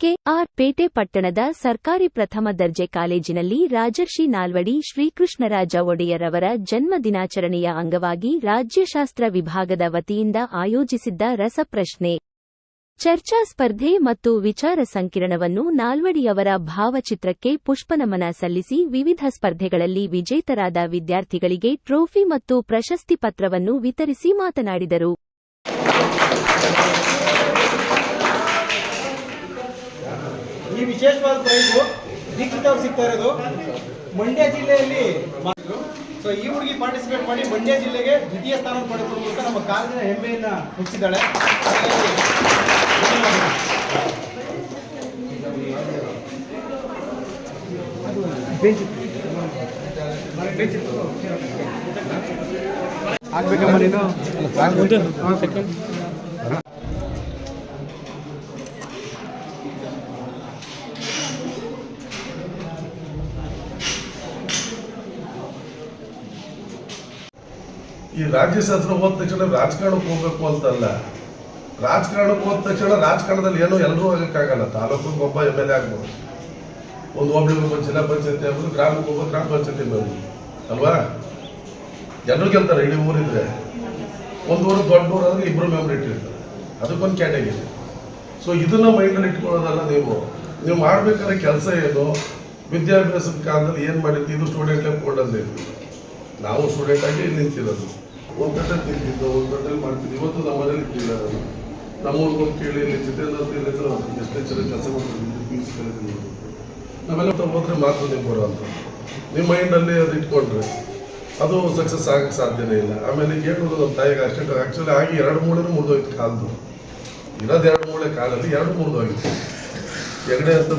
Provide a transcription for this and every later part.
K R ಪೇಟೆ ಪಟ್ಟಣದ ಸರ್ಕಾರಿ ಪ್ರಥಮ ದರ್ಜೆ ಕಾಲೇಜಿನಲ್ಲಿ ರಾಜರ್ಷಿ ನಾಲ್ವಡಿ ಶ್ರೀಕೃಷ್ಣರಾಜ ಒಡೆಯರ್ ಅವರ ಜನ್ಮ ದಿನಾಚರಣೆಯ ಅಂಗವಾಗಿ ರಾಜ್ಯಶಾಸ್ತ್ರ ವಿಭಾಗದ ವತಿಯಿಂದ ಆಯೋಜಿಸಿದ್ದ ರಸಪ್ರಶ್ನೆ. ಚರ್ಚಾ ಸ್ಪರ್ಧೆ ಮತ್ತು ವಿಚಾರ ಸಂಕಿರಣವನ್ನು ನಾಲ್ವಡಿಯವರ ಭಾವಚಿತ್ರಕ್ಕೆ ಪುಷ್ಪನಮನ ಸಲ್ಲಿಸಿ ವಿವಿಧ ಸ್ಪರ್ಧೆಗಳಲ್ಲಿ ವಿಜೇತರಾದ ವಿದ್ಯಾರ್ಥಿಗಳಿಗೆ ಟ್ರೋಫಿ ಮತ್ತು ಪ್ರಶಸ್ತಿ ಪತ್ರವನ್ನು ವಿತರಿಸಿ ಮಾತನಾಡಿದರು. ಈ ವಿಶೇಷವಾದ ಪ್ರೈಸು ದೀಕ್ಷಿತ್ ಸಿಗ್ತಾ ಇರೋದು ಮಂಡ್ಯ ಜಿಲ್ಲೆಯಲ್ಲಿ ಸೊ ಈ ಹುಡುಗಿ ಪಾರ್ಟಿಸಿಪೇಟ್ ಮಾಡಿ ಮಂಡ್ಯ ಜಿಲ್ಲೆಗೆ ದ್ವಿತೀಯ ಸ್ಥಾನ ಪಡೆದ ಮೂಲಕ ನಮ್ಮ ಕಾಲೇಜಿನ ಹೆಮ್ಮೆಯನ್ನ ಮುಚ್ಚಿದ್ದಾಳೆ ಆಗ್ಬೇಕಮ್ಮ ನೀನು? ಈ ರಾಜ್ಯಶಾಸ್ತ್ರ ಹೋದ ತಕ್ಷಣ ರಾಜಕಾರಣಕ್ಕೆ ಹೋಗ್ಬೇಕು ಅಂತಲ್ಲ. ರಾಜಕಾರಣಕ್ಕೆ ಹೋದ ತಕ್ಷಣ ರಾಜಕಾರಣದಲ್ಲಿ ಏನೋ ಎಲ್ಲರೂ ಆಗಕ್ಕಾಗಲ್ಲ. ತಾಲೂಕಿಗೆ ಒಬ್ಬ ಎಂ ಎಲ್ ಎ ಆಗ್ಬೋದು. ಒಂದು ಒಬ್ಬ ಜಿಲ್ಲಾ ಪಂಚಾಯತಿ ಆಗ್ಬೋದು, ಗ್ರಾಮಕ್ಕೆ ಒಬ್ಬ ಗ್ರಾಮ ಪಂಚಾಯತಿ ಮೆಂಬರ್ ಅಲ್ವಾ? ಎಲ್ಲರೂ ಗೆಲ್ತಾರೆ, ಇಡೀ ಊರಿದ್ರೆ. ಒಂದು ಊರು ದೊಡ್ಡ ಊರಾದ್ರೆ ಇಬ್ಬರು ಮೆಂಬರ್ ಇಟ್ಟಿರ್ತಾರೆ. ಅದಕ್ಕೊಂದು ಕ್ಯಾಟಗರಿ. ಸೊ ಇದನ್ನ ಮೈಂಡಲ್ಲಿ ಇಟ್ಕೊಳ್ಳೋದಲ್ಲ ನೀವು. ನೀವು ಮಾಡ್ಬೇಕಾದ್ರೆ ಕೆಲಸ ಏನು? ವಿದ್ಯಾಭ್ಯಾಸದ ಕಾಲದಲ್ಲಿ ಏನು ಮಾಡಿದ್ದು ಇದು ಸ್ಟೂಡೆಂಟ್ ಲೈಫ್ ಬೋರ್ಡಲ್ಲಿ ನಾವು ಸ್ಟೂಡೆಂಟ್ ಆಗಿ ನಿಂತಿರೋದು. ಒಂದು ಒಂದು ಇವತ್ತು ನಮ್ಮ ಮನೇಲಿ ಕೇಳಿ, ಇಲ್ಲಿ ಕೆಲಸ ಅಂತ. ನಿಮ್ಮ ಮೈಂಡಲ್ಲಿ ಅದು ಇಟ್ಕೊಂಡ್ರೆ ಅದು ಸಕ್ಸಸ್ ಆಗಕ್ಕೆ ಸಾಧ್ಯನೇ ಇಲ್ಲ. ಆಮೇಲೆ ಹೇಳೋದು ನಮ್ಮ ತಾಯಿಗೆ ಅಷ್ಟೇ ಆ್ಯಕ್ಚುಲಿ ಆಗಿ ಎರಡು ಮೂಳೆನೂ ಮುರಿದೋಯ್ತು ಕಾಲ್ದು. ಇರೋದು ಎರಡು ಮೂಳೆ ಕಾಲಲ್ಲಿ ಎರಡು ಮುರಿದೋಗಿತ್ತು ಎರಡೇ ಅಂತ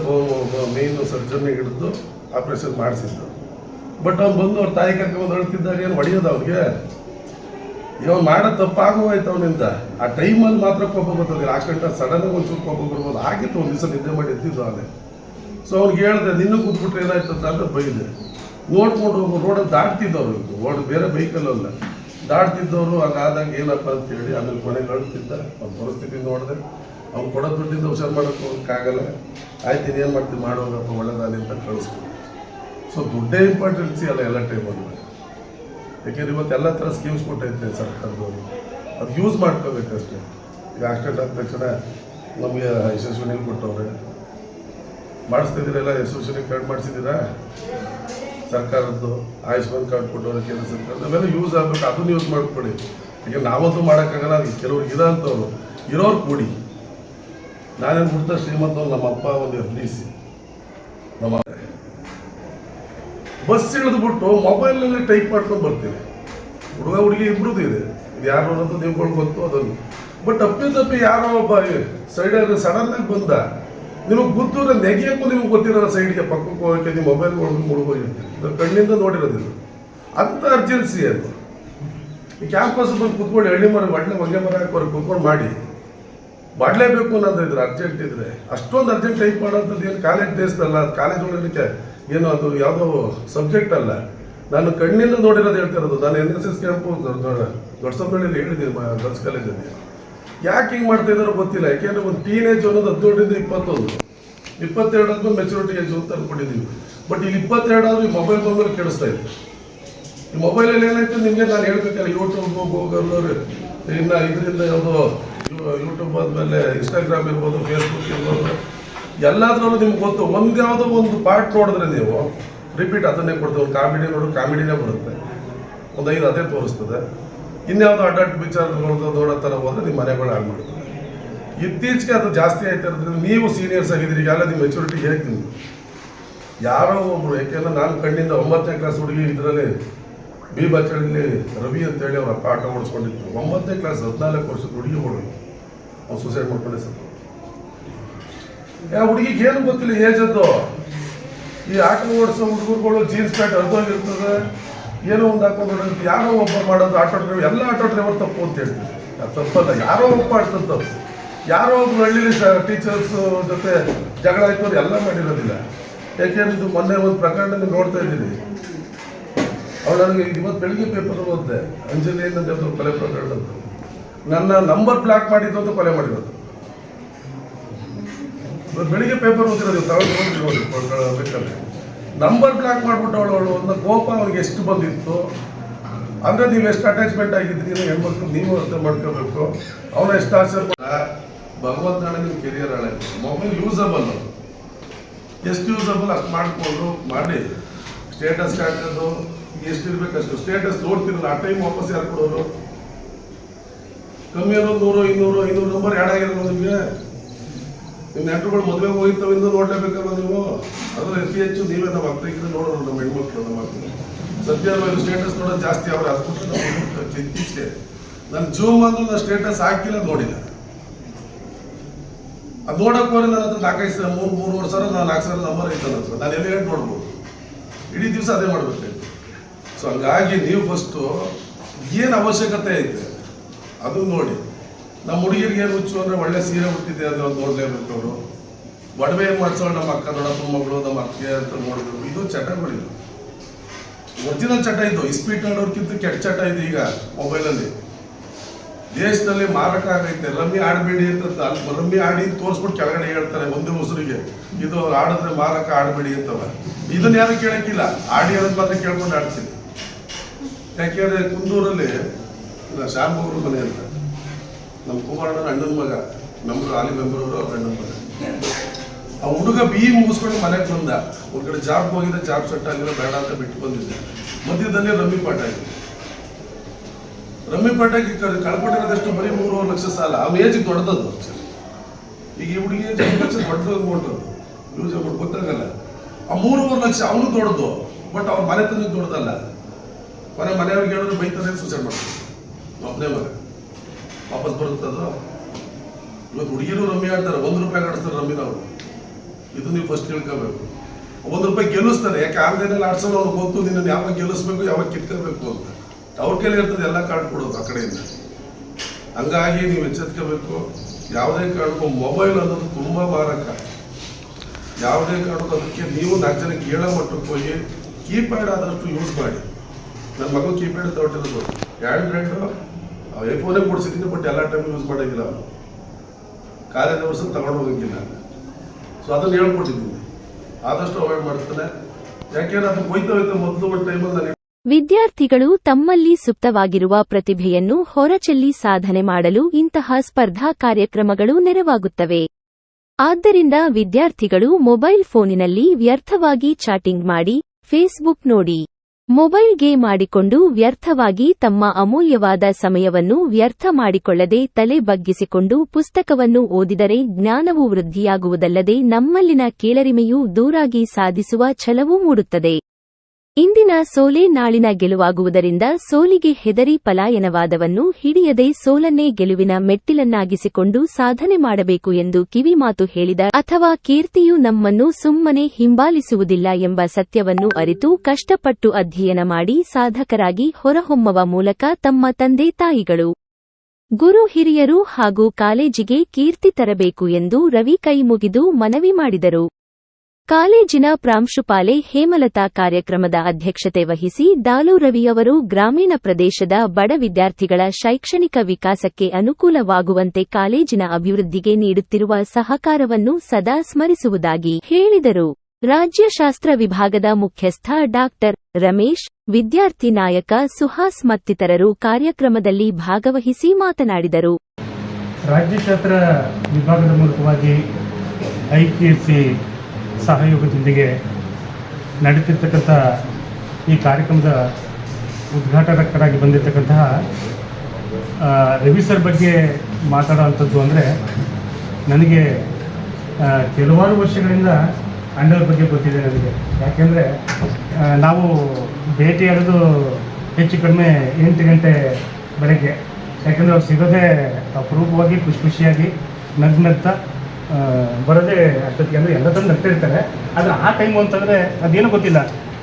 ಮೇನ್ ಸರ್ಜನ್ ಹಿಡಿದು ಆಪ್ರೇಷನ್ ಮಾಡಿಸಿದ್ದು. ಬಟ್ ಅವ್ನು ಬಂದು ಅವ್ರ ತಾಯಿ ಕರ್ಕೊಂಡು ಅಳ್ತಿದ್ದಾಗ ಏನು ಹೊಡೆಯೋದು ಅವ್ನಿಗೆ? ಇವ್ನು ಮಾಡೋ ತಪ್ಪಾಗೋಯ್ತು ಅವನಿಂದ. ಆ ಟೈಮಲ್ಲಿ ಮಾತ್ರ ಕೋಪ ಬರ್ತದೆ. ಆ ಸಡನ್ ಸಡನ್ ಒಂಚೂರು ಕೋಪ ಬರ್ಬೋದು. ಆಗಿತ್ತು ಒಂದು ದಿವಸ ನಿದ್ದೆ ಮಾಡಿ ಎತ್ತಿದ್ದು ಅವನೇ ಸೊ ಅವ್ನಿಗೆ ಹೇಳಿದೆ, ನಿನ್ನ ಕೂತ್ಬಿಟ್ರೆ ಏನಾಯ್ತು? ಅಂತ ಬೈದೆ. ನೋಡ್ಕೊಂಡು ಹೋಗು ರೋಡಲ್ಲಿ ದಾಟ್ತಿದ್ದವ್ರು ರೋಡ್ ಬೇರೆ ಬೈಕಲ್ಲಲ್ಲ ದಾಟ್ತಿದ್ದವರು, ಹಂಗಾದಾಗ ಏನಪ್ಪ ಅಂತೇಳಿ ಆಮೇಲೆ ಕೊನೆಗೆ ಅಳ್ತಿದ್ದ ಅವ್ನ ಪರಿಸ್ಥಿತಿ ನೋಡಿದೆ. ಅವ್ನು ಕೊಡೋದು ದುಡ್ಡಿಂದ ಹುಷಾರು ಮಾಡೋಕ್ಕೆ ಹೋಗೋಕ್ಕಾಗಲ್ಲ ಆಯ್ತು, ಇನ್ನೇನು ಮಾಡ್ತೀವಿ ಮಾಡೋದಪ್ಪ ಒಳ್ಳೆದಾನೆ ಅಂತ ಕಳಿಸ್ಬೋದು ಸೊ ದುಡ್ಡೇ ಇಂಪಾರ್ಟೆನ್ಸಿ ಅಲ್ಲ ಎಲ್ಲ ಟೈಮಲ್ಲಿ ಯಾಕೆಂದ್ರೆ ಇವತ್ತು ಎಲ್ಲ ಥರ ಸ್ಕೀಮ್ಸ್ ಕೊಟ್ಟೈತೆ ಸರ್ಕಾರದವರು ಅದು ಯೂಸ್ ಮಾಡ್ಕೋಬೇಕಷ್ಟೇ. ಈಗ ಆಕ್ಸಿಡೆಂಟ್ ಆದ ತಕ್ಷಣ ನಮಗೆ ಯಶಸ್ವಿನಿ ಕೊಟ್ಟವ್ರೆ. ಮಾಡಿಸ್ತಿದ್ದೀರಲ್ಲ, ಯಶಸ್ವಿನಿ ಕಾರ್ಡ್ ಮಾಡಿಸಿದ್ದೀರಾ? ಸರ್ಕಾರದ್ದು ಆಯುಷ್ಮಾನ್ ಕಾರ್ಡ್ ಕೊಟ್ಟವ್ರೆ ಕೇಂದ್ರ ಸರ್ಕಾರದ ಅವೆಲ್ಲ ಯೂಸ್ ಆಗ್ಬೇಕು, ಅದನ್ನು ಯೂಸ್ ಮಾಡ್ಕೊಳ್ಳಿ. ಈಗ ನಾವಂತೂ ಮಾಡೋಕ್ಕಾಗಲ್ಲ ಕೆಲವ್ರು ಇರೋ ಇರೋರು ಕೂಡಿ. ನಾನೇನು ಬಿಡ್ತಾ ಶ್ರೀಮಂತ ನಮ್ಮ ಅಪ್ಪ ಒಂದು ಎಫ್ ಡಿ ಸಿ ನಮ್ಮ ಬಸ್ ಇಳಿದ್ಬಿಟ್ಟು ಮೊಬೈಲ್ನಲ್ಲಿ ಟೈಪ್ ಮಾಡ್ಕೊಂಡು ಬರ್ತೀನಿ. ಹುಡುಗ, ಹುಡುಗಿ ಇಬ್ಬರದ್ದು ಇದೆ. ಇದು ಯಾರು ಅನ್ನೋದು ನಿಮ್ಗಳು ಗೊತ್ತು ಅದನ್ನು ಬಟ್ ತಪ್ಪಿ ಯಾರೋ ಒಬ್ಬ ಸೈಡಲ್ಲಿ ಸಡನ್ ಆಗಿ ಬಂದ. ನಿಮಗೆ ಗೊತ್ತಿರೋ ನೆಗೆಯಕ್ಕೂ ನಿಮ್ಗೆ ಗೊತ್ತಿರಲ್ಲ ಸೈಡ್ಗೆ ಪಕ್ಕಕ್ಕೆ ಹೋಗೋಕ್ಕೆ ನೀವು ಮೊಬೈಲ್ ಒಳಗೆ ಮುಳುಗೋಗಿ ಕಣ್ಣಿಂದ ನೋಡಿರೋದಿಲ್ಲ. ಅಂತ ಅರ್ಜೆನ್ಸಿ ಅದು. ಕ್ಯಾಂಪಸ್ ಬಂದು ಕುತ್ಕೊಂಡು ಹಳ್ಳಿ ಮರ ಒಳ್ಳೆ ಹೊಗೆ ಮರ ಹಾಕೋರು ಕುತ್ಕೊಂಡು ಮಾಡಿ. ಮಾಡಲೇಬೇಕು ಅನ್ನೋದು ಇದ್ರೆ ಅರ್ಜೆಂಟ್ ಇದ್ರೆ, ಅಷ್ಟೊಂದು ಅರ್ಜೆಂಟ್ ಟೈಪ್ ಮಾಡೋಂಥದ್ದು ಏನು ಕಾಲೇಜ್ ದೇಶದಲ್ಲ ಅದು ಕಾಲೇಜ್ ಒಳಗಡೆ ಏನು ಅದು ಯಾವುದೋ ಸಬ್ಜೆಕ್ಟ್ ಅಲ್ಲ. ನಾನು ಕಣ್ಣಿಂದ ನೋಡಿರೋದು ಹೇಳ್ತಿರೋದು ನಾನು ಎನ್ ಎಸ್ ಎಸ್ ಕ್ಯಾಂಪು ದೊಡ್ಡಸಂಬಳ್ಳಿಯಲ್ಲಿ ಹೇಳಿದ್ದೀನಿ ಗರ್ಲ್ಸ್ ಕಾಲೇಜಲ್ಲಿ ಯಾಕೆ ಹಿಂಗೆ ಮಾಡ್ತಾ ಇದ್ದಾರೋ ಗೊತ್ತಿಲ್ಲ, ಯಾಕೆಂದ್ರೆ ಒಂದು ಟೀನೇಜ್ ಅನ್ನೋದು ಹದಿನೇಳರಿಂದ ಇಪ್ಪತ್ತೊಂದು, ಇಪ್ಪತ್ತೆರಡು ಮೆಚುರಿಟಿ ಏಜ್ ಅಂತ ಅನ್ಕೊಂಡಿದ್ದೀವಿ ಬಟ್ ಇಲ್ಲಿ ಇಪ್ಪತ್ತೆರಡು ಆದ್ರೂ ಈ ಮೊಬೈಲ್ ಬಂದ್ರೆ ಕೆಡಿಸ್ತಾ ಇದೆ ಈ ಮೊಬೈಲಲ್ಲಿ ಏನಾಯ್ತು, ನಿಮಗೆ ನಾನು ಹೇಳ್ಬೇಕಲ್ಲ ಯೂಟ್ಯೂಬ್ ಗೂಗಲ್ ಇನ್ನು ಇದರಿಂದ ಯಾವುದೋ ಯೂಟ್ಯೂಬ್ ಆದಮೇಲೆ ಇನ್ಸ್ಟಾಗ್ರಾಮ್ ಇರ್ಬೋದು ಫೇಸ್ಬುಕ್ ಇರ್ಬೋದು ಎಲ್ಲಾದ್ರೂ ನಿಮ್ಗೆ ಗೊತ್ತು, ಒಂದು ಯಾವುದೋ ಒಂದು ಪಾರ್ಟ್ ನೋಡಿದ್ರೆ ನೀವು ರಿಪೀಟ್ ಅದನ್ನೇ ಕೊಡ್ತೇವೆ. ಒಂದು ಕಾಮಿಡಿ ನೋಡು ಕಾಮಿಡಿನೇ ಬರುತ್ತೆ. ಒಂದು ಐದು ಅದೇ ತೋರಿಸ್ತದೆ. ಇನ್ಯಾವುದೋ ಅಡಲ್ಟ್ ಪಿಕ್ಚರ್ ನೋಡೋ ಥರ ಹೋದರೆ ನಿಮ್ಮ ಮನೆಗಳು ಹಾಳು ಇತ್ತೀಚೆಗೆ ಅದು ಜಾಸ್ತಿ ಆಯ್ತಾ ಇರೋದ್ರಿಂದ ನೀವು ಸೀನಿಯರ್ಸ್ ಆಗಿದ್ದೀರಿ, ಈಗೆಲ್ಲ ನಿಮ್ಮ ಮೆಚುರಿಟಿ ಹೇಗೆ ನಿಮ್ಗೆ ಯಾರೋ ಒಬ್ರು, ಯಾಕೆಂದ್ರೆ ನಾನು ಕಣ್ಣಿಂದ ಒಂಬತ್ತನೇ ಕ್ಲಾಸ್ ಹುಡುಗಿ ಇದರಲ್ಲಿ ಬಿ ಬಚ್ಚಳ್ಳಿ ರವಿ ಅಂತೇಳಿ ಅವರ ಪಾಠ ಓಡಿಸ್ಕೊಂಡಿದ್ದರು ಒಂಬತ್ತನೇ ಕ್ಲಾಸ್ ಹದಿನಾಲ್ಕು ವರ್ಷದ ಹುಡುಗಿ ಹುಡುಗಿ ಅವ್ನು ಸೂಸೈಡ್ ಮಾಡ್ಕೊಂಡೆ ಸತ್ತು ಯಾ ಹುಡುಗಿಗೆ ಏನು ಗೊತ್ತಿಲ್ಲ, ಏಜ್ ಅದು? ಈ ಆಟೋ ಓಡಿಸೋ ಹುಡುಗರುಗಳು ಜೀನ್ಸ್ ಪ್ಯಾಂಟ್ ಅರ್ಧೋಗಿರ್ತದೆ ಏನೋ ಒಂದು ಹಾಕೊಂಡು. ಯಾರೋ ಒಬ್ಬ ಮಾಡೋದು ಆಟೋ ಡ್ರೈವರ್ ಎಲ್ಲ ಆಟೋ ಡ್ರೈವರ್ ತಪ್ಪು ಅಂತ ಹೇಳ್ತೀವಿ ತಪ್ಪಲ್ಲ, ಯಾರೋ ಒಬ್ಬ ತಪ್ಪು ಯಾರೋ ಒಬ್ರು ಹಳ್ಳಿಲಿ ಟೀಚರ್ಸ್ ಜೊತೆ ಜಗಳ ಆಯ್ತು ಎಲ್ಲ ಮಾಡಿರೋದಿಲ್ಲ. ಯಾಕೆಂದ್ರೆ ಇದು ಮೊನ್ನೆ ಒಂದು ಪ್ರಕರಣ ನೋಡ್ತಾ ಇದ್ದೀನಿ. ಅವಳು ನನಗೆ ಇವತ್ತು ಬೆಳಿಗ್ಗೆ ಪೇಪರ್ ಓದಿದೆ, ಅಂಜಲಿ ಕೊಲೆ ಪ್ರಕರಣ ಅಂತ ನನ್ನ ನಂಬರ್ ಬ್ಲಾಕ್ ಮಾಡಿದ್ದು ಅಂತ ಕೊಲೆ ಮಾಡಿರೋದು. ಬೆಳಿಗ್ಗೆ ಪೇಪರ್ ಓದಿರೋದು ಬೇಕಾದ್ರೆ ನಂಬರ್ ಬ್ಲಾಕ್ ಮಾಡ್ಬಿಟ್ಟು ಅವಳು ಒಂದು ಕೋಪ ಅವ್ರಿಗೆ ಎಷ್ಟು ಬಂದಿತ್ತು? ಅಂದ್ರೆ ನೀವು ಎಷ್ಟು ಅಟ್ಯಾಚ್ಮೆಂಟ್ ಆಗಿದ್ದೀರಿ ಹೆಣ್ಮಕ್ಳು ನೀವು ಅರ್ಥ ಮಾಡ್ಕೋಬೇಕು. ಅವನ ಎಷ್ಟು ಆಸೆ ಭಗವಂತ ನಾಳೆ ನಿಮ್ಮ ಕೆರಿಯರ್ ಹಾಳೆ ಮೊಬೈಲ್ ಯೂಸಬಲ್ ಎಷ್ಟು ಯೂಸಬಲ್ ಅಷ್ಟು ಮಾಡಿಕೊಂಡು ಮಾಡಿ ಸ್ಟೇಟಸ್ ಹಾಕೋದು ಎಷ್ಟು ಅಷ್ಟು ಸ್ಟೇಟಸ್ ನೋಡ್ತಿರಲ್ಲ, ಆ ಟೈಮ್ ವಾಪಸ್ ಯಾರು ಕೊಡೋರು ಕಮ್ಮಿ ಅನ್ನೋದು ನೂರು ಇನ್ನೂರು ಐನೂರು ನಂಬರ್ ಆ್ಯಡ್ ಆಗಿರಲ್ಲ ನಿಮಗೆ. ನಿಮ್ಮ ನೆಂಟರುಗಳು ಮದುವೆಗೆ ಇಂದ ನೋಡ್ಲೇಬೇಕಲ್ಲ ನೀವು? ಅದ್ರ ಅತಿ ಹೆಚ್ಚು ನೀವೇ ನಮ್ಮ ಮಕ್ಕಳಿಗೆ ನೋಡೋಣ ನಮ್ಮ ಹೆಣ್ಮಕ್ಳು, ನಮ್ಮ ಅಕ್ಕ ಸದ್ಯ ಸ್ಟೇಟಸ್ ನೋಡೋದು ಜಾಸ್ತಿ, ಅವರ ಹತ್ತು ಇತ್ತೀಚೆಗೆ ನಾನು ಜೂಮ್ ಅಂದ್ರೆ ನಾನು ಸ್ಟೇಟಸ್ ಹಾಕಿಲ್ಲ, ನೋಡಿಲ್ಲ. ಅದು ನೋಡಕ್ಕೋರೆ ನನ್ನ ಹತ್ರ ನಾಲ್ಕೈದು ಸಾವಿರ, ಮೂರು, ಮೂರುವರೆ ಸಾವಿರ ನಾನು ನಾಲ್ಕು ಸಾವಿರ ನಂಬರ್ ಐತೆ ನನ್ನ ಹತ್ರ. ನಾನು ಎಲ್ಲಿ ಹೇಳಿ ನೋಡ್ಬೋದು. ಇಡೀ ದಿವಸ ಅದೇ ಮಾಡ್ಬೇಕಾಯ್ತು ಸೊ ಹಂಗಾಗಿ ನೀವು ಫಸ್ಟು ಏನು ಅವಶ್ಯಕತೆ ಐತೆ? ಅದು ನೋಡಿ. ನಮ್ಮ ಹುಡುಗಿರಿಗೆ ಏನು ಹುಚ್ಚು ಅಂದ್ರೆ ಒಳ್ಳೆ ಸೀರೆ ಹುಟ್ಟಿದೆ ಅಂತ ನೋಡ್ಲೇಬೇಕು ಅವರು ಒಡವೆ ಏನು ನಮ್ಮ ಅಕ್ಕ ದೊಡ್ಡಪ್ಪ ಮಗಳು ನಮ್ಮ ಅಕ್ಕಿ ಅಂತ ನೋಡಿದ್ರು. ಇದು ಚಟಗಳಿದು ಒರಿಜಿನಲ್ ಚಟ ಇದು. ಇಸ್ಪೀಟ್ ಆಡೋರ್ಕಿಂತ ಕೆಟ್ಟ ಚಟ ಇದೆ ಈಗ ಮೊಬೈಲಲ್ಲಿ. ದೇಶದಲ್ಲಿ ಮಾರಾಟ ಆಗೈತೆ. ರಮ್ಮಿ ಆಡಬೇಡಿ ಅಂತ ರಮ್ಮಿ ಆಡಿ ತೋರಿಸ್ಬಿಟ್ಟು ಕೆಳಗಡೆ ಹೇಳ್ತಾರೆ ಒಂದು ಮೊಸರಿಗೆ ಇದು ಆಡಿದ್ರೆ ಮಾರಕ ಆಡಬೇಡಿ ಅಂತವ ಇದನ್ನ ಯಾರು ಕೇಳಕ್ಕಿಲ್ಲ? ಆಡಿ ಅನ್ನೋದು ಮಾತ್ರ ಕೇಳ್ಕೊಂಡು ಆಡ್ತೀನಿ. ಯಾಕೆಂದ್ರೆ ಕುಂದೂರಲ್ಲಿ ಇಲ್ಲ ಅವರು ಮನೆ ಅಂತ. ನಮ್ಮ ಕುಮಾರಣ್ಣನ ಅಣ್ಣನ ಮಗ. ನಮ್ಮದು ಆಲಿ ಮೆಂಬರ್ ಅವರು ಅವ್ರ ಅಣ್ಣನ ಮಗ. ಆ ಹುಡುಗ ಬಿ ಮುಗಿಸ್ಕೊಂಡು ಮನೆಗೆ ಬಂದ. ಒಂದ್ ಕಡೆ ಜಾಬ್ ಹೋಗಿದ್ದೆ ಜಾಬ್ ಸೆಟ್ ಆಗಿರೋ ಬೇಡ ಅಂತ ಬಿಟ್ಟು ಬಂದಿದ್ದೆ. ಮಧ್ಯದಲ್ಲಿ ರಮ್ಮಿ ಪಾಠ ಆಗಿದೆ ರಮ್ಮಿ ಪಾಠಕ್ಕೆ ಕಳ್ಕೊಂಡಿರೋದಷ್ಟು ಬರೀ ಮೂರುವರೆ ಲಕ್ಷ ಸಾಲ. ಅವ್ನ ಏಜಿಗೆ ದೊಡ್ಡದದು. ಈಗ ಈ ಹುಡುಗಿ ಏಜ್ ಲಕ್ಷ ದೊಡ್ಡ ಅಮೌಂಟ್ ಯೂಸ್ ಅಮೌಂಟ್ ಗೊತ್ತಾಗಲ್ಲ. ಆ ಮೂರುವರೆ ಲಕ್ಷ ಅವನು ದೊಡ್ಡದು, ಬಟ್ ಅವ್ರ ಮನೆತನಕ್ಕೆ ದೊಡ್ಡದಲ್ಲ. ಮನೆ ಮನೆಯವ್ರಿಗೆ ಹೇಳಿದ್ರೆ ಬೈತಾರೆ ಸೂಚನೆ ಮಾಡ್ತಾರೆ. ಒಬ್ಬನೇ ಮಗ. ವಾಪಸ್ ಬರುತ್ತದು ಇವತ್ತು ಹುಡುಗಿರು ರಮ್ಮಿ ಆಡ್ತಾರೆ, ಒಂದು ರೂಪಾಯಿ ಆಡಿಸ್ತಾರೆ ರಮ್ಮಿನವರು ಇದು ನೀವು ಫಸ್ಟ್ ತಿಳ್ಕೋಬೇಕು. ಒಂದು ರೂಪಾಯಿ ಗೆಲ್ಲಿಸ್ತಾರೆ, ಯಾಕೆ ಆನ್ಲೈನಲ್ಲಿ ಆಡ್ಸೋದು ಅವ್ರು ಗೊತ್ತು ನಿನ್ನನ್ನು ಯಾವಾಗ ಗೆಲ್ಲಿಸ್ಬೇಕು, ಯಾವಾಗ ಕಿತ್ಕೋಬೇಕು ಅಂತ. ಅವ್ರ ಕೈಲಿ ಇರ್ತದೆ ಎಲ್ಲ ಕಾರ್ಡ್ ಕೊಡೋದು ಆ ಕಡೆಯಿಂದ. ಹಂಗಾಗಿ ನೀವು ಎಚ್ಚೆತ್ಕೋಬೇಕು. ಯಾವುದೇ ಕಾರಣಕ್ಕೂ ಮೊಬೈಲ್ ಅನ್ನೋದು ತುಂಬ ಮಾರಕ. ಯಾವುದೇ ಕಾರಣಕ್ಕೂ ಅದಕ್ಕೆ ನೀವು ನಾಲ್ಕು ಜನಕ್ಕೆ ಹೇಳೋ ಮಟ್ಟಕ್ಕೆ ಹೋಗಿ ಕೀಪ್ಯಾಡ್ ಆದಷ್ಟು ಯೂಸ್ ಮಾಡಿ. ನನ್ನ ಮಗು ಕೀಪ್ಯಾಡ್ ತಗೊಟ್ಟಿರೋದು ಆ್ಯಂಡ್ರಾಯ್ಡು ಐಫೋನೇ ಕೊಡ್ಸಿದ್ದೀನಿ ಬಟ್ ಎಲ್ಲ ಟೈಮ್ ಯೂಸ್ ಮಾಡೋಂಗಿಲ್ಲ ಅವನು ಕಾಲೇಜ್ ವರ್ಷ ತಗೊಂಡು ಹೋಗಂಗಿಲ್ಲ ಸೊ ಅದನ್ನು ಹೇಳ್ಕೊಟ್ಟಿದ್ದೀನಿ. ಆದಷ್ಟು ಅವಾಯ್ಡ್ ಮಾಡ್ತಾನೆ. ಯಾಕೆಂದ್ರೆ ಅದು ಹೋಯ್ತಾ ಹೋಯ್ತಾ ಮೊದಲು ಒಂದು ಟೈಮಲ್ಲಿ ನಾನು ವಿದ್ಯಾರ್ಥಿಗಳು ತಮ್ಮಲ್ಲಿ ಸುಪ್ತವಾಗಿರುವ ಪ್ರತಿಭೆಯನ್ನು ಹೊರಚೆಲ್ಲಿ ಸಾಧನೆ ಮಾಡಲು ಇಂತಹ ಸ್ಪರ್ಧಾ ಕಾರ್ಯಕ್ರಮಗಳು ನೆರವಾಗುತ್ತವೆ. ಆದ್ದರಿಂದ ವಿದ್ಯಾರ್ಥಿಗಳು ಮೊಬೈಲ್ ಫೋನಿನಲ್ಲಿ ವ್ಯರ್ಥವಾಗಿ ಚಾಟಿಂಗ್ ಮಾಡಿ ಫೇಸ್ಬುಕ್ ನೋಡಿ. ಮೊಬೈಲ್ ಗೇಮ್ ಮಾಡಿಕೊಂಡು ವ್ಯರ್ಥವಾಗಿ ತಮ್ಮ ಅಮೂಲ್ಯವಾದ ಸಮಯವನ್ನು ವ್ಯರ್ಥ ಮಾಡಿಕೊಳ್ಳದೆ ತಲೆ ಬಗ್ಗಿಸಿಕೊಂಡು ಪುಸ್ತಕವನ್ನು ಓದಿದರೆ ಜ್ಞಾನವು ವೃದ್ಧಿಯಾಗುವುದಲ್ಲದೆ ನಮ್ಮಲ್ಲಿನ ಕೀಳರಿಮೆಯೂ ದೂರಾಗಿ ಸಾಧಿಸುವ ಛಲವೂ ಮೂಡುತ್ತದೆ. ಇಂದಿನ ಸೋಲೆ ನಾಳಿನ ಗೆಲುವಾಗುವುದರಿಂದ ಸೋಲಿಗೆ ಹೆದರಿ ಪಲಾಯನವಾದವನ್ನು ಹಿಡಿಯದೆ ಸೋಲನ್ನೇ ಗೆಲುವಿನ ಮೆಟ್ಟಿಲನ್ನಾಗಿಸಿಕೊಂಡು ಸಾಧನೆ ಮಾಡಬೇಕು ಎಂದು ಕಿವಿಮಾತು ಹೇಳಿದ ಅಥವಾ ಕೀರ್ತಿಯು ನಮ್ಮನ್ನು ಸುಮ್ಮನೆ ಹಿಂಬಾಲಿಸುವುದಿಲ್ಲ ಎಂಬ ಸತ್ಯವನ್ನು ಅರಿತು ಕಷ್ಟಪಟ್ಟು ಅಧ್ಯಯನ ಮಾಡಿ ಸಾಧಕರಾಗಿ ಹೊರಹೊಮ್ಮವ ಮೂಲಕ ತಮ್ಮ ತಂದೆ ತಾಯಿಗಳು, ಗುರು ಹಿರಿಯರು ಹಾಗೂ ಕಾಲೇಜಿಗೆ ಕೀರ್ತಿ ತರಬೇಕು ಎಂದು ರವಿ ಕೈಮುಗಿದು ಮನವಿ ಮಾಡಿದರು. ಕಾಲೇಜಿನ ಪ್ರಾಂಶುಪಾಲೆ ಹೇಮಲತಾ ಕಾರ್ಯಕ್ರಮದ ಅಧ್ಯಕ್ಷತೆ ವಹಿಸಿ ದಾಲು ರವಿಯವರು ಗ್ರಾಮೀಣ ಪ್ರದೇಶದ ಬಡ ವಿದ್ಯಾರ್ಥಿಗಳ ಶೈಕ್ಷಣಿಕ ವಿಕಾಸಕ್ಕೆ ಅನುಕೂಲವಾಗುವಂತೆ ಕಾಲೇಜಿನ ಅಭಿವೃದ್ಧಿಗೆ ನೀಡುತ್ತಿರುವ ಸಹಕಾರವನ್ನು ಸದಾ ಸ್ಮರಿಸುವುದಾಗಿ ಹೇಳಿದರು. ರಾಜ್ಯಶಾಸ್ತ್ರ ವಿಭಾಗದ ಮುಖ್ಯಸ್ಥ ಡಾಕ್ಟರ್ ರಮೇಶ್, ವಿದ್ಯಾರ್ಥಿ ನಾಯಕ ಸುಹಾಸ್ ಮತ್ತಿತರರು ಕಾರ್ಯಕ್ರಮದಲ್ಲಿ ಭಾಗವಹಿಸಿ ಮಾತನಾಡಿದರು. ರಾಜ್ಯಶಾಸ್ತ್ರ ವಿಭಾಗದ ಮೂಲಕವಾಗಿ ಐ ಪಿ ಎಸ್ ಸಿ ಸಹಯೋಗದೊಂದಿಗೆ ನಡೀತಿರ್ತಕ್ಕಂಥ ಈ ಕಾರ್ಯಕ್ರಮದ ಉದ್ಘಾಟಕರಾಗಿ ಬಂದಿರತಕ್ಕಂತಹ ರವಿ ಸರ್ ಬಗ್ಗೆ ಮಾತಾಡೋವಂಥದ್ದು ಅಂದರೆ ನನಗೆ ಕೆಲವಾರು ವರ್ಷಗಳಿಂದ ಅಣ್ಣವ್ರ ಬಗ್ಗೆ ಗೊತ್ತಿದೆ ನನಗೆ. ಯಾಕೆಂದರೆ ನಾವು ಭೇಟಿಯಾಗೋದು ಹೆಚ್ಚು ಕಡಿಮೆ ಎಂಟು ಗಂಟೆ ಬೆಳಗ್ಗೆ ಯಾಕೆಂದರೆ ಅವ್ರು ಸಿಗೋದೇ ಅಪರೂಪವಾಗಿ ಖುಷಿ ಖುಷಿಯಾಗಿ ನಗ್ ನಗ್ತಾ ಆ, ಬರೋದೇ ಅಷ್ಟೊತ್ತಿಗೆ. ಅಂದರೆ ಎಲ್ಲ ತಂದು ನಗ್ತಿರ್ತಾರೆ. ಆದರೆ ಆ ಟೈಮು ಅಂತಂದರೆ ಅದೇನು ಗೊತ್ತಿಲ್ಲ.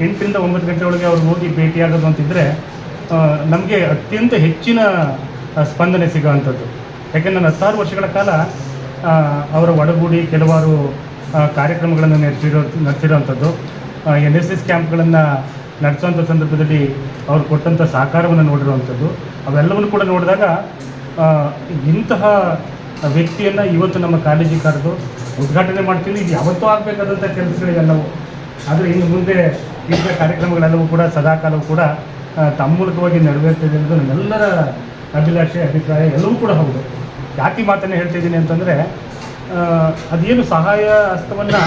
ಎಂಟರಿಂದ ಒಂಬತ್ತು ಗಂಟೆ ಒಳಗೆ ಅವ್ರು ಹೋಗಿ ಭೇಟಿಯಾಗೋದು ಅಂತಿದ್ದರೆ ನಮಗೆ ಅತ್ಯಂತ ಹೆಚ್ಚಿನ ಸ್ಪಂದನೆ ಸಿಗೋವಂಥದ್ದು. ಯಾಕೆಂದ್ರೆ ನಾನು ಹತ್ತಾರು ವರ್ಷಗಳ ಕಾಲ ಅವರ ಒಡಗೂಡಿ ಕೆಲವಾರು ಕಾರ್ಯಕ್ರಮಗಳನ್ನು ನಡೆಸಿರೋ, ನಡೆಸಿರೋವಂಥದ್ದು. ಎನ್ ಎಸ್ ಎಸ್ ಕ್ಯಾಂಪ್ಗಳನ್ನು ನಡೆಸೋಂಥ ಸಂದರ್ಭದಲ್ಲಿ ಅವ್ರು ಕೊಟ್ಟಂಥ ಸಹಕಾರವನ್ನು ನೋಡಿರುವಂಥದ್ದು. ಅವೆಲ್ಲವನ್ನು ಕೂಡ ನೋಡಿದಾಗ ಆ, ವ್ಯಕ್ತಿಯನ್ನು ಇವತ್ತು ನಮ್ಮ ಕಾಲೇಜಿಗೆ ಕರೆದು ಉದ್ಘಾಟನೆ ಮಾಡ್ತೀವಿ. ಇದು ಯಾವತ್ತೂ ಆಗಬೇಕಾದಂಥ ಕೆಲಸಗಳಿಗೆಲ್ಲವೂ ಆದರೆ ಇನ್ನು ಮುಂದೆ ಇಂಥ ಕಾರ್ಯಕ್ರಮಗಳೆಲ್ಲವೂ ಕೂಡ ಸದಾಕಾಲವೂ ಕೂಡ ತಮ್ಮ ಮೂಲಕವಾಗಿ ನೆರವೇರ್ತಿದೆ ಅನ್ನೋದು ನಮ್ಮೆಲ್ಲರ ಅಭಿಲಾಷೆ ಅಭಿಪ್ರಾಯ ಎಲ್ಲವೂ ಕೂಡ ಹೌದು. ಯಾಕೆ ಮಾತನ್ನು ಹೇಳ್ತಿದ್ದೀನಿ ಅಂತಂದರೆ ಅದೇನು ಸಹಾಯ ಹಸ್ತವನ್ನು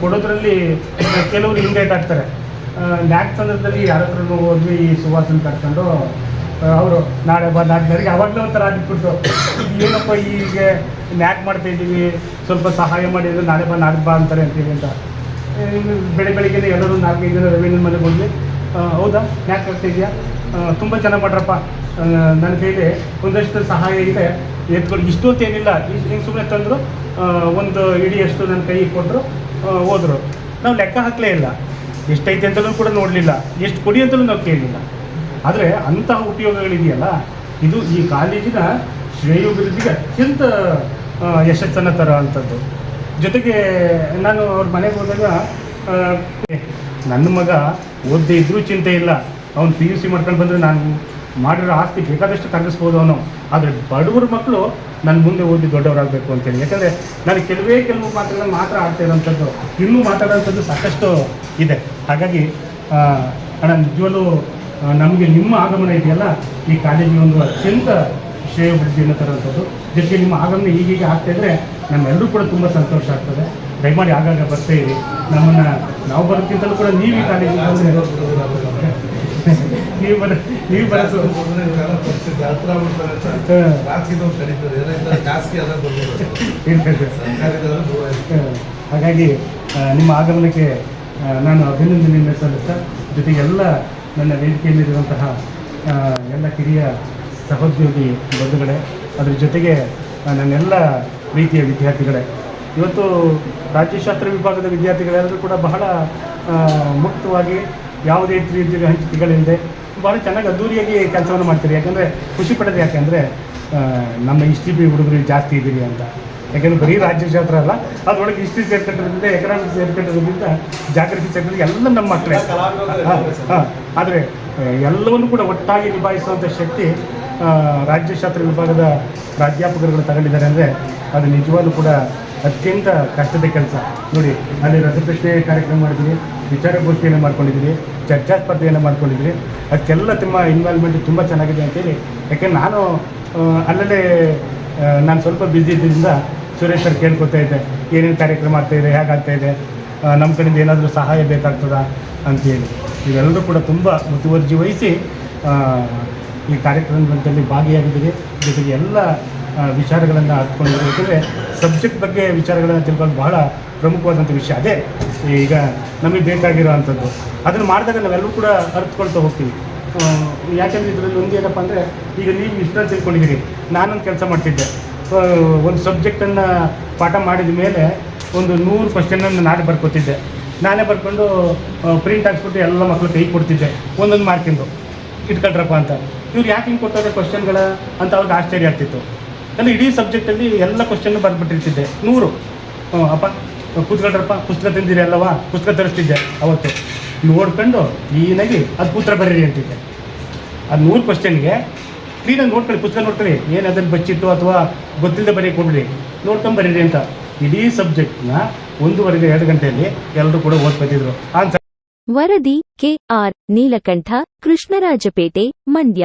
ಕೊಡೋದ್ರಲ್ಲಿ ಕೆಲವರು ಹಿಂಗೇಟ್ ಆಗ್ತಾರೆ. ನ್ಯಾಕ್ ಸಂದರ್ಭದಲ್ಲಿ ಯಾರ ಹೋದ್ವಿ ಈ ಸುವಾಸನ ಕರ್ಕೊಂಡು ಅವರು ನಾಳೆ ಬಾ ನನಗೆ ಅವಾಗಲೇ ಒಂಥರ ಆಗಿಬಿಟ್ಟು ಏನಪ್ಪ ಈಗ ನ್ಯಾಕ್ ಮಾಡ್ತಾ ಇದ್ದೀವಿ, ಸ್ವಲ್ಪ ಸಹಾಯ ಮಾಡಿದ್ರೆ ನಾಳೆ ಬಾ ನಾಳೆ ಬಾ ಅಂತಾರೆ ಅಂತೀವಿ ಅಂತ. ಬೆಳೆ ಬೆಳಿಗ್ಗೆ ಎಲ್ಲರೂ ನಾಲ್ಕೈದು ಜನ ರವೀಂದ್ರ ಮನೆಗೆ ಹೋಗಿ ಹೌದಾ? ನ್ಯಾಕ್ ಆಗ್ತಾ ಇದೆಯಾ? ತುಂಬ ಚೆನ್ನಾಗಿ ಮಾಡ್ರಪ್ಪ. ನನ್ನ ಕೈಲಿ ಒಂದಷ್ಟು ಸಹಾಯ ಇದೆ. ಎತ್ಕೊಂಡು ಇಷ್ಟು ಅಂತ ಏನಿಲ್ಲ ಹಿಂಗೆ ಸುಮ್ಮನೆ ತಂದರು ಒಂದು ಇಡಿಯಷ್ಟು ನನ್ನ ಕೈ ಕೊಟ್ಟರು ಹೋದರು. ನಾವು ಲೆಕ್ಕ ಹಾಕಲೇ ಇಲ್ಲ. ಎಷ್ಟೈತೆ ಅಂತಲೂ ಕೂಡ ನೋಡಲಿಲ್ಲ. ಎಷ್ಟು ಕೊಡಿ ಅಂತಲೂ ನಾವು ಕೇಳಲಿಲ್ಲ ಆದರೆ ಅಂತಹ ಉಪಯೋಗಗಳಿದೆಯಲ್ಲ, ಇದು ಈ ಕಾಲೇಜಿನ ಶ್ರೇಯೋಭಿವೃದ್ಧಿಗೆ ಅತ್ಯಂತ ಯಶಸ್ಸನ್ನ ಯಶಸ್ಸನ್ನು ತರೋ ಅಂಥದ್ದು. ಜೊತೆಗೆ ನಾನು ಅವ್ರ ಮನೆಗೆ ಹೋದಾಗ ನನ್ನ ಮಗ ಓದದೇ ಇದ್ರೂ ಚಿಂತೆ ಇಲ್ಲ. ಅವ್ನು ಪಿ ಯು ಸಿ ಮಾಡ್ಕೊಂಡು ಬಂದರೆ ನಾನು ಮಾಡಿರೋ ಆಸ್ತಿ ಬೇಕಾದಷ್ಟು ತಗ್ಗಿಸ್ಬೋದು ಅವನು. ಆದರೆ ಬಡವ್ರ ಮಕ್ಕಳು ನನ್ನ ಮುಂದೆ ಓದಿ ದೊಡ್ಡವರಾಗಬೇಕು ಅಂತೇಳಿ. ಯಾಕಂದರೆ ನಾನು ಕೆಲವೇ ಕೆಲವು ಮಾತುಗಳನ್ನು ಮಾತ್ರ ಆಡ್ತಾ ಇರೋಂಥದ್ದು. ಇನ್ನೂ ಮಾತಾಡೋವಂಥದ್ದು ಸಾಕಷ್ಟು ಇದೆ. ಹಾಗಾಗಿ ನಾನು ನಿಜವಲ್ಲೂ ನಮಗೆ ನಿಮ್ಮ ಆಗಮನ ಇದೆಯಲ್ಲ ಈ ಕಾಲೇಜಿಗೆ ಒಂದು ಅತ್ಯಂತ ಶ್ರೇಯೋಭಿವೃದ್ಧಿಯನ್ನು ತರುವಂಥದ್ದು. ಜೊತೆಗೆ ನಿಮ್ಮ ಆಗಮನ ಈಗೀಗ ಆಗ್ತಾ ಇದ್ರೆ ನಮ್ಮೆಲ್ಲರೂ ಕೂಡ ತುಂಬ ಸಂತೋಷ ಆಗ್ತದೆ. ದಯಮಾಡಿ ಆಗಾಗ ಬರ್ತಾ ಇರಿ. ನಮ್ಮನ್ನು ನಾವು ಬರೋಕ್ಕಿಂತಲೂ ಕೂಡ ನೀವು ಈ ಕಾಲೇಜಿಗೆ ನೀವು ಬರ ನೀವು ಬರೋದು. ಹಾಗಾಗಿ ನಿಮ್ಮ ಆಗಮನಕ್ಕೆ ನಾನು ಅಭಿನಂದನೆಯನ್ನು ಸಲ್ಲಿಸ್ತಾ ಜೊತೆಗೆ ಎಲ್ಲ ನನ್ನ ವೇದಿಕೆಯಲ್ಲಿರುವಂತಹ ಎಲ್ಲ ಕಿರಿಯ ಸಹೋದ್ಯೋಗಿ ಬಂಧುಗಳೇ, ಅದ್ರ ಜೊತೆಗೆ ನನ್ನೆಲ್ಲ ಪ್ರೀತಿಯ ವಿದ್ಯಾರ್ಥಿಗಳೇ. ಇವತ್ತು ರಾಜ್ಯಶಾಸ್ತ್ರ ವಿಭಾಗದ ವಿದ್ಯಾರ್ಥಿಗಳೆಲ್ಲರೂ ಕೂಡ ಬಹಳ ಮುಕ್ತವಾಗಿ ಯಾವುದೇ ರೀತಿಯ ಹಂಚಿಕೆಗಳಿಲ್ಲದೆ ಭಾಳ ಚೆನ್ನಾಗಿ ಅದ್ದೂರಿಯಾಗಿ ಕೆಲಸವನ್ನು ಮಾಡ್ತೀರಿ. ಯಾಕಂದರೆ ಖುಷಿ ಪಡೋದು ಯಾಕೆಂದರೆ ನಮ್ಮ ಇಷ್ಟಿ ಬಿ ಹುಡುಗರು ಜಾಸ್ತಿ ಇದ್ದೀರಿ ಅಂತ. ಯಾಕಂದ್ರೆ ಬರೀ ರಾಜ್ಯಶಾಸ್ತ್ರ ಅಲ್ಲ ಅದರೊಳಗೆ ಹಿಸ್ಟ್ರಿ ಸೇರ್ಕೊಂಡಿರೋದ್ರಿಂದ ಎಕನಾಮಿಕ್ಸ್ ಸೇರ್ಕೊಂಡಿರೋದ್ರಿಂದ ಜಾಗೃತಿ ಸೇರ್ಕೊಂಡು ಎಲ್ಲ ನಮ್ಮ ಮಕ್ಕಳೇ. ಹಾಂ ಆದರೆ ಎಲ್ಲವನ್ನು ಕೂಡ ಒಟ್ಟಾಗಿ ನಿಭಾಯಿಸುವಂಥ ಶಕ್ತಿ ರಾಜ್ಯಶಾಸ್ತ್ರ ವಿಭಾಗದ ಪ್ರಾಧ್ಯಾಪಕರುಗಳು ತಗೊಂಡಿದ್ದಾರೆ ಅಂದರೆ ಅದು ನಿಜವಾಗ್ಲೂ ಕೂಡ ಅತ್ಯಂತ ಕಷ್ಟದ ಕೆಲಸ. ನೋಡಿ ಅಲ್ಲಿ ರಸಪ್ರಶ್ನೆ ಕಾರ್ಯಕ್ರಮ ಮಾಡಿದ್ದೀವಿ ವಿಚಾರಗೋಷ್ಠಿಯನ್ನು ಮಾಡ್ಕೊಂಡಿದ್ದೀವಿ ಚರ್ಚಾ ಸ್ಪರ್ಧೆಯನ್ನು ಮಾಡ್ಕೊಂಡಿದ್ದೀವಿ ಅದಕ್ಕೆಲ್ಲ ತುಂಬ ಇನ್ವಾಲ್ವ್ಮೆಂಟ್ ತುಂಬ ಚೆನ್ನಾಗಿದೆ ಅಂತೇಳಿ. ಯಾಕೆಂದ್ರೆ ನಾನು ಅಲ್ಲದೆ ಅಲ್ಲಲ್ಲೇ ನಾನು ಸ್ವಲ್ಪ ಬ್ಯುಸಿ ಇದ್ದರಿಂದ ಸುರೇಶ್ ಸರ್ ಕೇಳ್ಕೊತಾ ಇದ್ದೆ, ಏನೇನು ಕಾರ್ಯಕ್ರಮ ಆಗ್ತಾ ಇದೆ ಹೇಗಾಗ್ತಾ ಇದೆ ನಮ್ಮ ಕಡೆಯಿಂದ ಏನಾದರೂ ಸಹಾಯ ಬೇಕಾಗ್ತದ ಅಂತೇಳಿ ಇವೆಲ್ಲರೂ ಕೂಡ ತುಂಬ ಮುತುವರ್ಜಿ ವಹಿಸಿ ಈ ಕಾರ್ಯಕ್ರಮದಲ್ಲಿ ಭಾಗಿಯಾಗಿದ್ದೀರಿ ಜೊತೆಗೆ ಎಲ್ಲ ವಿಚಾರಗಳನ್ನು ಹತ್ಕೊಂಡಿದ್ದೀವಿ ಯಾಕಂದರೆ ಸಬ್ಜೆಕ್ಟ್ ಬಗ್ಗೆ ವಿಚಾರಗಳನ್ನು ತಿಳ್ಕೊಂಡು ಬಹಳ ಪ್ರಮುಖವಾದಂಥ ವಿಷಯ. ಅದೇ, ಈಗ ನಮಗೆ ಬೇಕಾಗಿರೋ ಅಂಥದ್ದು ಅದನ್ನು ಮಾಡಿದಾಗ ನಾವೆಲ್ಲರೂ ಕೂಡ ಅರ್ಥಕೊಳ್ತಾ ಹೋಗ್ತೀವಿ. ಯಾಕೆಂದರೆ ಯಾಕಂದರೆ ಇದರಲ್ಲಿ ಒಂದು ಏನಪ್ಪ ಅಂದರೆ, ಈಗ ನೀವು ಇಷ್ಟ ತಿಳ್ಕೊಂಡಿದ್ದೀರಿ, ನಾನೊಂದು ಕೆಲಸ ಮಾಡ್ತಿದ್ದೆ. ಒಂದು ಸಬ್ಜೆಕ್ಟನ್ನು ಪಾಠ ಮಾಡಿದ ಮೇಲೆ ಒಂದು ನೂರು ಕ್ವಶನನ್ನು ನಾನೇ ಬರ್ಕೊತಿದ್ದೆ. ನಾನೇ ಬರ್ಕೊಂಡು ಪ್ರಿಂಟ್ ಹಾಕ್ಸ್ಬಿಟ್ಟು ಎಲ್ಲ ಮಕ್ಕಳು ಕೈ ಕೊಡ್ತಿದ್ದೆ. ಒಂದೊಂದು ಮಾರ್ಕಿಂದು ಇಟ್ಕೊಂಡ್ರಪ್ಪ ಅಂತ. ಇವ್ರು ಯಾಕೆ ಹಿಂಗೆ ಕೊಡ್ತಾರೆ ಕ್ವಶನ್ಗಳ ಅಂತ ಅವ್ರಿಗೆ ಆಶ್ಚರ್ಯ ಆಗ್ತಿತ್ತು. ಅಂದರೆ ಇಡೀ ಸಬ್ಜೆಕ್ಟಲ್ಲಿ ಎಲ್ಲ ಕ್ವಶನ್ ಬರ್ಬಿಟ್ಟಿರ್ತಿದ್ದೆ ನೂರು. ಅಪ್ಪ ಕೂತ್ಕೊಂಡ್ರಪ್ಪ ಪುಸ್ತಕ ತಿಂದಿರಿ ಅಲ್ಲವಾ? ಪುಸ್ತಕ ತರಿಸ್ತಿದ್ದೆ ಅವತ್ತು. ನೋಡ್ಕೊಂಡು ಕ್ಲೀನಾಗಿ ಅದು ಕೂತ್ರ ಬರೀರಿ ಅಂತಿದ್ದೆ. ಅದು ನೂರು ಕ್ವಶನ್ಗೆ ಕ್ಲೀನಾಗಿ ನೋಡ್ಕೊಳ್ಳಿ, ಪುಸ್ತಕ ನೋಡ್ಕೊಳ್ಳಿ. ಏನು ಅದನ್ನು ಬಚ್ಚಿಟ್ಟು ಅಥವಾ ಗೊತ್ತಿಲ್ಲದೆ ಬರೀ ಕೊಡ್ರಿ ನೋಡ್ಕೊಂಡು ಬರೀರಿ ಅಂತ. ಇಡೀ ಸಬ್ಜೆಕ್ಟ್ನ ಒಂದೂವರೆಗೆ ಎರಡು ಗಂಟೆಯಲ್ಲಿ ಎಲ್ಲರೂ ಕೂಡ ಓದ್ಕೊತಿದ್ರು ವರದಿ ಕೆಆರ್ ನೀಲಕಂಠ, ಕೃಷ್ಣರಾಜಪೇಟೆ, ಮಂಡ್ಯ.